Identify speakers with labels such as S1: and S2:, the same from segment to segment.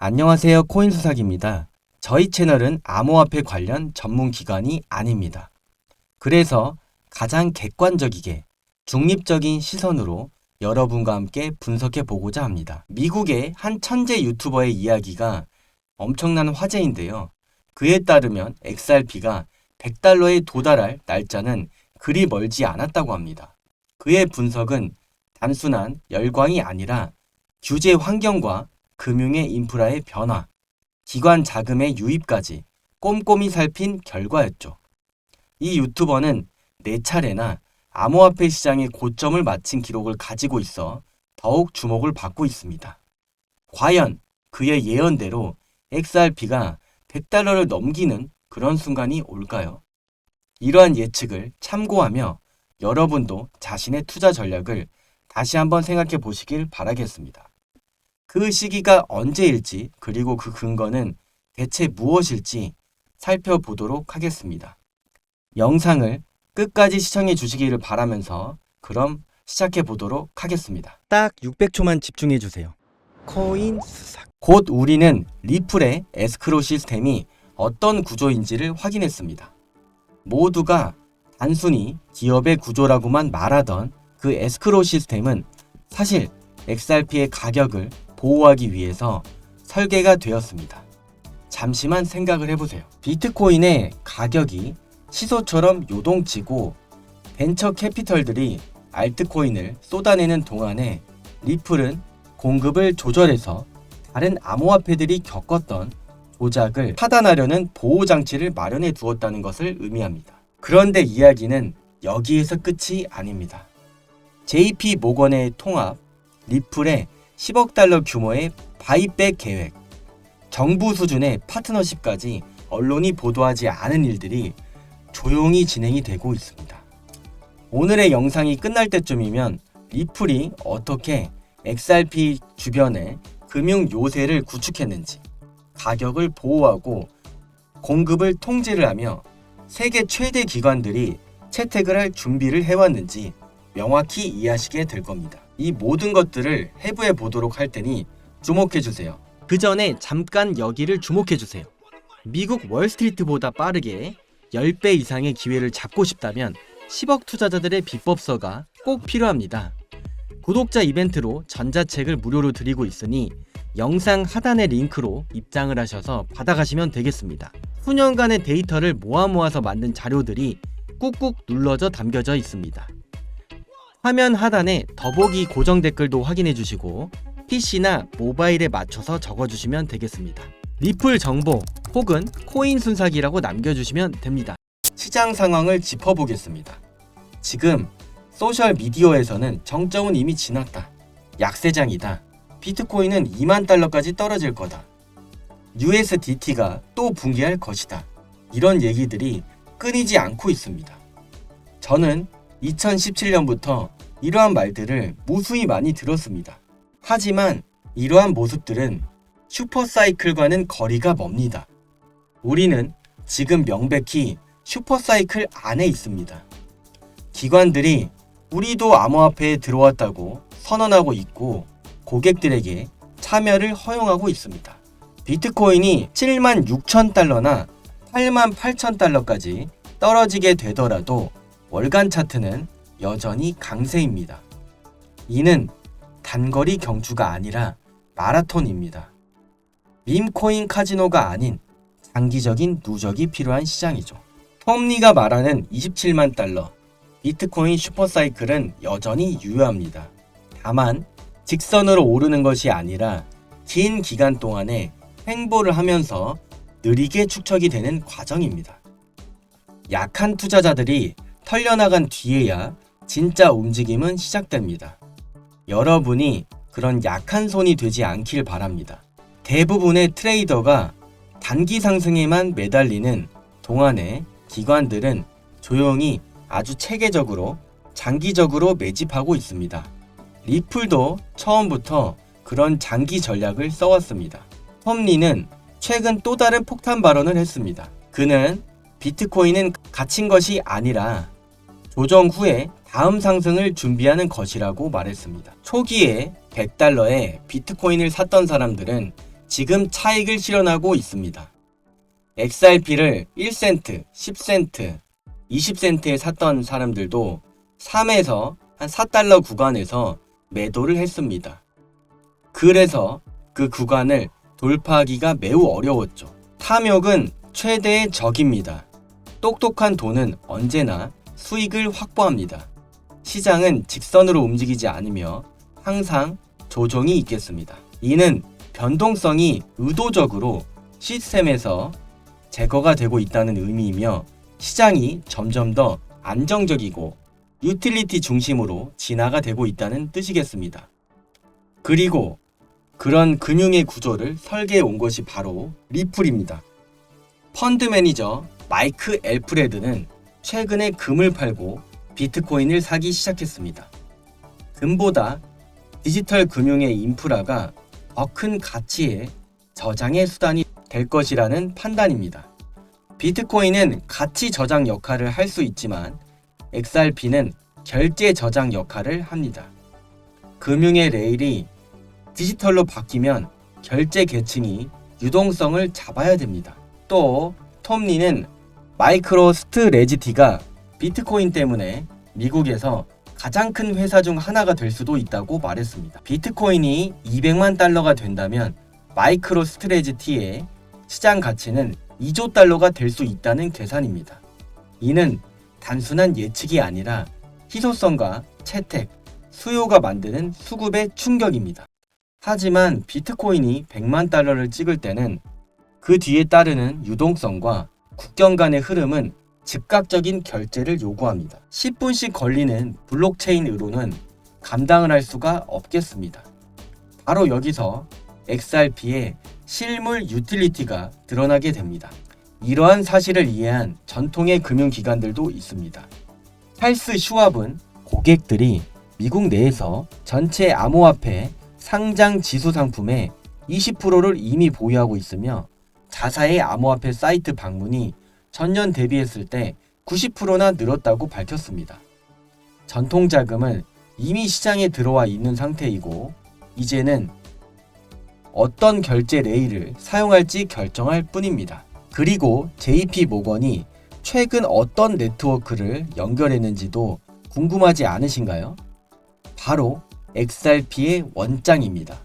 S1: 안녕하세요. 코인 수사기입니다. 저희 채널은 암호화폐 관련 전문 기관이 아닙니다. 그래서 가장 객관적이게 중립적인 시선으로 여러분과 함께 분석해 보고자 합니다. 미국의 한 천재 유튜버의 이야기가 엄청난 화제인데요. 그에 따르면 XRP가 100달러에 도달할 날짜는 그리 멀지 않았다고 합니다. 그의 분석은 단순한 열광이 아니라 규제 환경과 금융의 인프라의 변화, 기관 자금의 유입까지 꼼꼼히 살핀 결과였죠. 이 유튜버는 네 차례나 암호화폐 시장의 고점을 마친 기록을 가지고 있어 더욱 주목을 받고 있습니다. 과연 그의 예언대로 XRP가 100달러를 넘기는 그런 순간이 올까요? 이러한 예측을 참고하며 여러분도 자신의 투자 전략을 다시 한번 생각해 보시길 바라겠습니다. 그 시기가 언제일지 그리고 그 근거는 대체 무엇일지 살펴보도록 하겠습니다. 영상을 끝까지 시청해 주시기를 바라면서 그럼 시작해 보도록 하겠습니다. 딱 600초만 집중해 주세요. 코인 수삭. 곧 우리는 리플의 에스크로 시스템이 어떤 구조인지를 확인했습니다. 모두가 단순히 기업의 구조라고만 말하던 그 에스크로 시스템은 사실 XRP의 가격을 보호하기 위해서 설계가 되었습니다. 잠시만 생각을 해보세요. 비트코인의 가격이 시소처럼 요동치고 벤처 캐피털들이 알트코인을 쏟아내는 동안에 리플은 공급을 조절해서 다른 암호화폐들이 겪었던 조작을 차단하려는 보호장치를 마련해 두었다는 것을 의미합니다. 그런데 이야기는 여기에서 끝이 아닙니다. JP 모건의 통합, 리플의 10억 달러 규모의 바이백 계획, 정부 수준의 파트너십까지 언론이 보도하지 않은 일들이 조용히 진행이 되고 있습니다. 오늘의 영상이 끝날 때쯤이면 리플이 어떻게 XRP 주변에 금융 요새를 구축했는지, 가격을 보호하고 공급을 통제를 하며 세계 최대 기관들이 채택을 할 준비를 해왔는지 명확히 이해하시게 될 겁니다. 이 모든 것들을 해부해 보도록 할 테니 주목해 주세요. 그 전에 잠깐 여기를 주목해 주세요. 미국 월스트리트보다 빠르게 10배 이상의 기회를 잡고 싶다면 10억 투자자들의 비법서가 꼭 필요합니다. 구독자 이벤트로 전자책을 무료로 드리고 있으니 영상 하단의 링크로 입장을 하셔서 받아가시면 되겠습니다. 수년간의 데이터를 모아 모아서 만든 자료들이 꾹꾹 눌러져 담겨져 있습니다. 화면 하단에 더보기 고정 댓글도 확인해 주시고 PC나 모바일에 맞춰서 적어주시면 되겠습니다. 리플 정보 혹은 코인 순삭이라고 남겨주시면 됩니다. 시장 상황을 짚어보겠습니다. 지금 소셜 미디어에서는 정점은 이미 지났다. 약세장이다. 비트코인은 2만 달러까지 떨어질 거다. USDT가 또 붕괴할 것이다. 이런 얘기들이 끊이지 않고 있습니다. 저는 2017년부터 이러한 말들을 무수히 많이 들었습니다. 하지만 이러한 모습들은 슈퍼사이클과는 거리가 멉니다. 우리는 지금 명백히 슈퍼사이클 안에 있습니다. 기관들이 우리도 암호화폐에 들어왔다고 선언하고 있고 고객들에게 참여를 허용하고 있습니다. 비트코인이 7만 6천 달러나 8만 8천 달러까지 떨어지게 되더라도 월간 차트는 여전히 강세입니다. 이는 단거리 경주가 아니라 마라톤입니다. 밈코인 카지노가 아닌 장기적인 누적이 필요한 시장이죠. 펌리가 말하는 27만 달러, 비트코인 슈퍼사이클은 여전히 유효합니다. 다만 직선으로 오르는 것이 아니라 긴 기간 동안에 횡보를 하면서 느리게 축적이 되는 과정입니다. 약한 투자자들이 털려나간 뒤에야 진짜 움직임은 시작됩니다. 여러분이 그런 약한 손이 되지 않길 바랍니다. 대부분의 트레이더가 단기 상승에만 매달리는 동안에 기관들은 조용히 아주 체계적으로 장기적으로 매집하고 있습니다. 리플도 처음부터 그런 장기 전략을 써왔습니다. 험리는 최근 또 다른 폭탄 발언을 했습니다. 그는 비트코인은 갇힌 것이 아니라 조정 후에 다음 상승을 준비하는 것이라고 말했습니다. 초기에 100달러에 비트코인을 샀던 사람들은 지금 차익을 실현하고 있습니다. XRP를 1센트, 10센트, 20센트에 샀던 사람들도 3에서 한 4달러 구간에서 매도를 했습니다. 그래서 그 구간을 돌파하기가 매우 어려웠죠. 탐욕은 최대의 적입니다. 똑똑한 돈은 언제나 수익을 확보합니다. 시장은 직선으로 움직이지 않으며 항상 조정이 있겠습니다. 이는 변동성이 의도적으로 시스템에서 제거가 되고 있다는 의미이며 시장이 점점 더 안정적이고 유틸리티 중심으로 진화가 되고 있다는 뜻이겠습니다. 그리고 그런 금융의 구조를 설계해 온 것이 바로 리플입니다. 펀드 매니저 마이크 엘프레드는 최근에 금을 팔고 비트코인을 사기 시작했습니다. 금보다 디지털 금융의 인프라가 더 큰 가치의 저장의 수단이 될 것이라는 판단입니다. 비트코인은 가치 저장 역할을 할 수 있지만 XRP는 결제 저장 역할을 합니다. 금융의 레일이 디지털로 바뀌면 결제 계층이 유동성을 잡아야 됩니다. 또 톰리는 마이크로 스트레지티가 비트코인 때문에 미국에서 가장 큰 회사 중 하나가 될 수도 있다고 말했습니다. 비트코인이 200만 달러가 된다면 마이크로 스트레지티의 시장 가치는 2조 달러가 될 수 있다는 계산입니다. 이는 단순한 예측이 아니라 희소성과 채택, 수요가 만드는 수급의 충격입니다. 하지만 비트코인이 100만 달러를 찍을 때는 그 뒤에 따르는 유동성과 국경 간의 흐름은 즉각적인 결제를 요구합니다. 10분씩 걸리는 블록체인으로는 감당을 할 수가 없겠습니다. 바로 여기서 XRP의 실물 유틸리티가 드러나게 됩니다. 이러한 사실을 이해한 전통의 금융기관들도 있습니다. 찰스 슈왑은 고객들이 미국 내에서 전체 암호화폐 상장 지수 상품의 20%를 이미 보유하고 있으며 자사의 암호화폐 사이트 방문이 전년 대비했을 때 90%나 늘었다고 밝혔습니다. 전통 자금은 이미 시장에 들어와 있는 상태이고 이제는 어떤 결제 레일을 사용할지 결정할 뿐입니다. 그리고 JP 모건이 최근 어떤 네트워크를 연결했는지도 궁금하지 않으신가요? 바로 XRP의 원장입니다.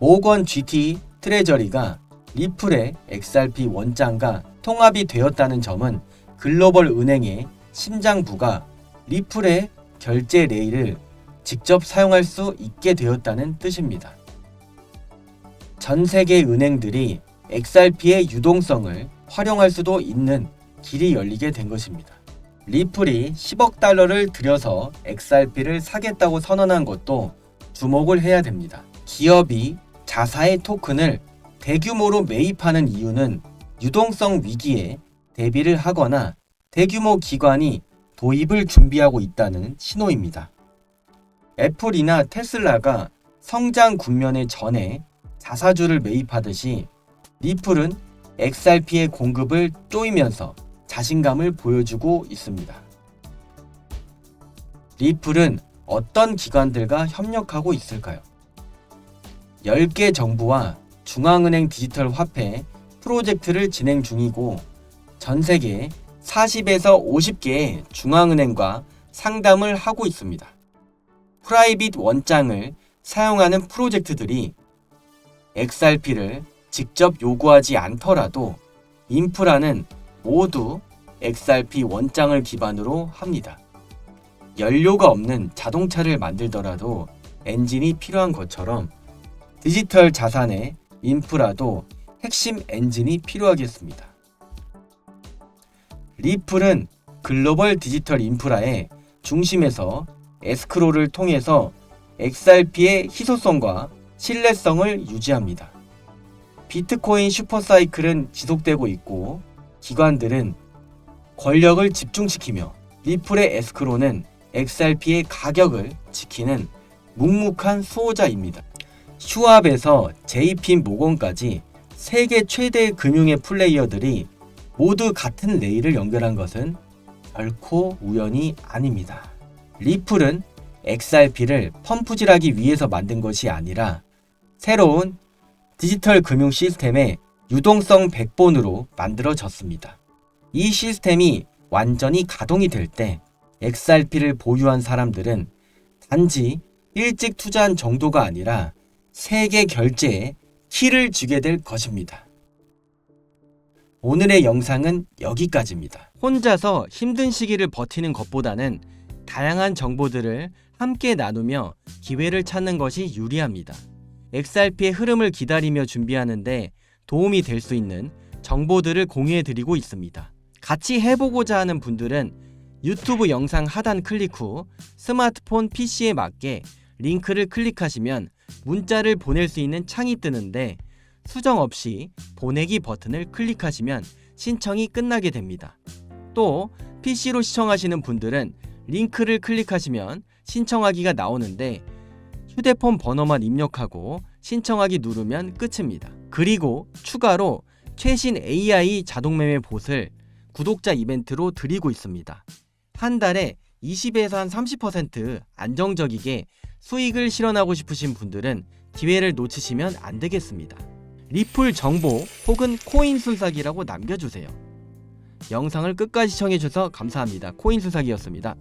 S1: 모건 GT 트레저리가 리플의 XRP 원장과 통합이 되었다는 점은 글로벌 은행의 심장부가 리플의 결제 레일을 직접 사용할 수 있게 되었다는 뜻입니다. 전 세계 은행들이 XRP의 유동성을 활용할 수도 있는 길이 열리게 된 것입니다. 리플이 10억 달러를 들여서 XRP를 사겠다고 선언한 것도 주목을 해야 됩니다. 기업이 자사의 토큰을 대규모로 매입하는 이유는 유동성 위기에 대비를 하거나 대규모 기관이 도입을 준비하고 있다는 신호입니다. 애플이나 테슬라가 성장 국면의 전에 자사주를 매입하듯이 리플은 XRP의 공급을 쪼이면서 자신감을 보여주고 있습니다. 리플은 어떤 기관들과 협력하고 있을까요? 10개 정부와 중앙은행 디지털 화폐 프로젝트를 진행 중이고 전 세계 40에서 50개의 중앙은행과 상담을 하고 있습니다. 프라이빗 원장을 사용하는 프로젝트들이 XRP를 직접 요구하지 않더라도 인프라는 모두 XRP 원장을 기반으로 합니다. 연료가 없는 자동차를 만들더라도 엔진이 필요한 것처럼 디지털 자산의 인프라도 핵심 엔진이 필요하겠습니다. 리플은 글로벌 디지털 인프라의 중심에서 에스크로를 통해서 XRP의 희소성과 신뢰성을 유지합니다. 비트코인 슈퍼사이클은 지속되고 있고 기관들은 권력을 집중시키며 리플의 에스크로는 XRP의 가격을 지키는 묵묵한 수호자입니다. 슈압에서 JP 모건까지 세계 최대 금융의 플레이어들이 모두 같은 레일을 연결한 것은 결코 우연이 아닙니다. 리플은 XRP를 펌프질하기 위해서 만든 것이 아니라 새로운 디지털 금융 시스템의 유동성 백본으로 만들어졌습니다. 이 시스템이 완전히 가동이 될 때 XRP를 보유한 사람들은 단지 일찍 투자한 정도가 아니라 세계 결제에 키를 주게 될 것입니다. 오늘의 영상은 여기까지입니다. 혼자서 힘든 시기를 버티는 것보다는 다양한 정보들을 함께 나누며 기회를 찾는 것이 유리합니다. XRP의 흐름을 기다리며 준비하는데 도움이 될 수 있는 정보들을 공유해 드리고 있습니다. 같이 해보고자 하는 분들은 유튜브 영상 하단 클릭 후 스마트폰 PC에 맞게 링크를 클릭하시면 문자를 보낼 수 있는 창이 뜨는데 수정 없이 보내기 버튼을 클릭하시면 신청이 끝나게 됩니다. 또 PC로 시청하시는 분들은 링크를 클릭하시면 신청하기가 나오는데 휴대폰 번호만 입력하고 신청하기 누르면 끝입니다. 그리고 추가로 최신 AI 자동 매매 봇을 구독자 이벤트로 드리고 있습니다. 한 달에 20에서 한 30% 안정적이게 수익을 실현하고 싶으신 분들은 기회를 놓치시면 안 되겠습니다. 리플 정보 혹은 코인 순삭이라고 남겨주세요. 영상을 끝까지 시청해주셔서 감사합니다. 코인 순삭이었습니다.